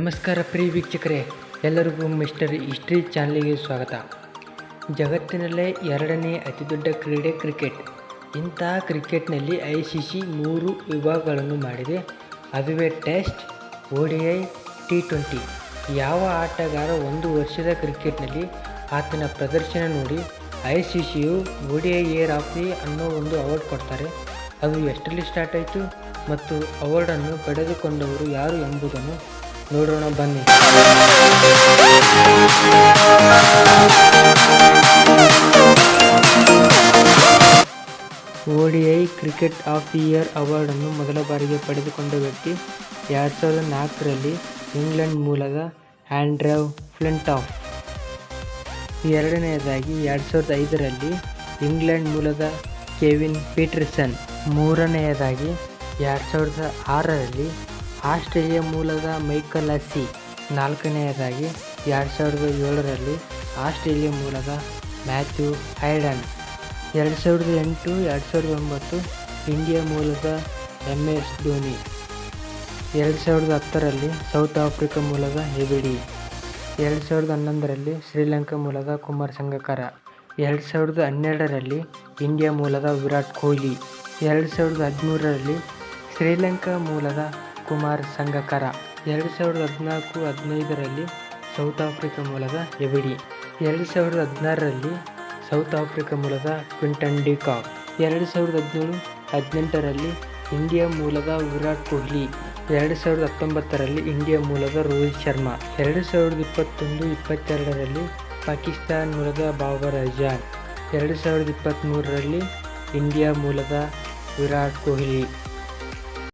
ನಮಸ್ಕಾರ ಪ್ರಿಯ ವೀಕ್ಷಕರೇ, ಎಲ್ಲರಿಗೂ ಮಿಸ್ಟರ್ ಹಿಸ್ಟ್ರಿ ಚಾನಲ್ಗೆ ಸ್ವಾಗತ. ಜಗತ್ತಿನಲ್ಲೇ ಎರಡನೇ ಅತಿದೊಡ್ಡ ಕ್ರೀಡೆ ಕ್ರಿಕೆಟ್. ಇಂಥ ಕ್ರಿಕೆಟ್ನಲ್ಲಿ ಐ ಸಿ ಸಿ ಮೂರು ವಿಭಾಗಗಳನ್ನು ಮಾಡಿದೆ. ಅದುವೇ ಟೆಸ್ಟ್ ಓಡಿಐ ಟಿ ಟ್ವೆಂಟಿ. ಯಾವ ಆಟಗಾರ ಒಂದು ವರ್ಷದ ಕ್ರಿಕೆಟ್ನಲ್ಲಿ ಆತನ ಪ್ರದರ್ಶನ ನೋಡಿ I C C ODI year of the ಅನ್ನೋ ಒಂದು ಅವಾರ್ಡ್ ಕೊಡ್ತಾರೆ. ಅದು ಎಷ್ಟರಲ್ಲಿ ಸ್ಟಾರ್ಟ್ ಆಯಿತು ಮತ್ತು ಅವಾರ್ಡನ್ನು ಪಡೆದುಕೊಂಡವರು ಯಾರು ಎಂಬುದನ್ನು ನೋಡೋಣ, ಬನ್ನಿ. ODI cricket of the year ಅವಾರ್ಡನ್ನು ಮೊದಲ ಬಾರಿಗೆ ಪಡೆದುಕೊಂಡ ವ್ಯಕ್ತಿ ಎರಡು ಸಾವಿರದ ನಾಲ್ಕರಲ್ಲಿ ಇಂಗ್ಲೆಂಡ್ ಮೂಲದ ಆ್ಯಂಡ್ರವ್ ಫ್ಲಿಂಟಾಫ್. ಎರಡನೆಯದಾಗಿ ಎರಡು ಸಾವಿರದ ಐದರಲ್ಲಿ ಇಂಗ್ಲೆಂಡ್ ಮೂಲದ ಕೆವಿನ್ ಪೀಟರ್ಸನ್. ಮೂರನೆಯದಾಗಿ ಎರಡು ಸಾವಿರದ ಆರರಲ್ಲಿ ಆಸ್ಟ್ರೇಲಿಯಾ ಮೂಲದ ಮೈಕಲ್ ಅಸ್ಸಿ ನಾಲ್ಕನೆಯದಾಗಿ ಎರಡು ಸಾವಿರದ ಏಳರಲ್ಲಿ ಆಸ್ಟ್ರೇಲಿಯಾ ಮೂಲದ ಮ್ಯಾಥ್ಯೂ ಹೈಡನ್. ಎರಡು ಸಾವಿರದ ಎಂಟು, ಎರಡು ಸಾವಿರದ ಒಂಬತ್ತು ಇಂಡಿಯಾ ಮೂಲದ ಎಂ ಎಸ್ ಧೋನಿ. ಎರಡು ಸಾವಿರದ ಹತ್ತರಲ್ಲಿ ಸೌತ್ ಆಫ್ರಿಕಾ ಮೂಲದ ಹೆಬಿಡಿ ಎರಡು ಸಾವಿರದ ಹನ್ನೊಂದರಲ್ಲಿ ಶ್ರೀಲಂಕಾ ಮೂಲದ ಕುಮಾರ್ ಸಂಗಕರ. ಎರಡು ಸಾವಿರದ ಹನ್ನೆರಡರಲ್ಲಿ ಇಂಡಿಯಾ ಮೂಲದ ವಿರಾಟ್ ಕೊಹ್ಲಿ. ಎರಡು ಸಾವಿರದ ಹದಿಮೂರರಲ್ಲಿ ಶ್ರೀಲಂಕಾ ಮೂಲದ ಕುಮಾರ್ ಸಂಗಕರ ಎರಡು ಸಾವಿರದ ಹದಿನಾಲ್ಕು ಹದಿನೈದರಲ್ಲಿ ಸೌತ್ ಆಫ್ರಿಕಾ ಮೂಲದ ಎಬಿಡಿ ಎರಡು ಸಾವಿರದ ಹದಿನಾರರಲ್ಲಿ ಸೌತ್ ಆಫ್ರಿಕಾ ಮೂಲದ ಕ್ವಿಂಟನ್ ಡಿಕಾಕ್ ಎರಡು ಸಾವಿರದ ಹದಿನೇಳು ಹದಿನೆಂಟರಲ್ಲಿ ಇಂಡಿಯಾ ಮೂಲದ ವಿರಾಟ್ ಕೊಹ್ಲಿ, ಎರಡು ಸಾವಿರದ ಹತ್ತೊಂಬತ್ತರಲ್ಲಿ ಇಂಡಿಯಾ ಮೂಲದ ರೋಹಿತ್ ಶರ್ಮಾ, ಎರಡು ಸಾವಿರದ ಇಪ್ಪತ್ತೊಂದು ಇಪ್ಪತ್ತೆರಡರಲ್ಲಿ ಪಾಕಿಸ್ತಾನ್ ಮೂಲದ ಬಾಬರ್ ಅಜಾನ್ ಎರಡು ಸಾವಿರದ ಇಪ್ಪತ್ತ್ಮೂರರಲ್ಲಿ ಇಂಡಿಯಾ ಮೂಲದ ವಿರಾಟ್ ಕೊಹ್ಲಿ.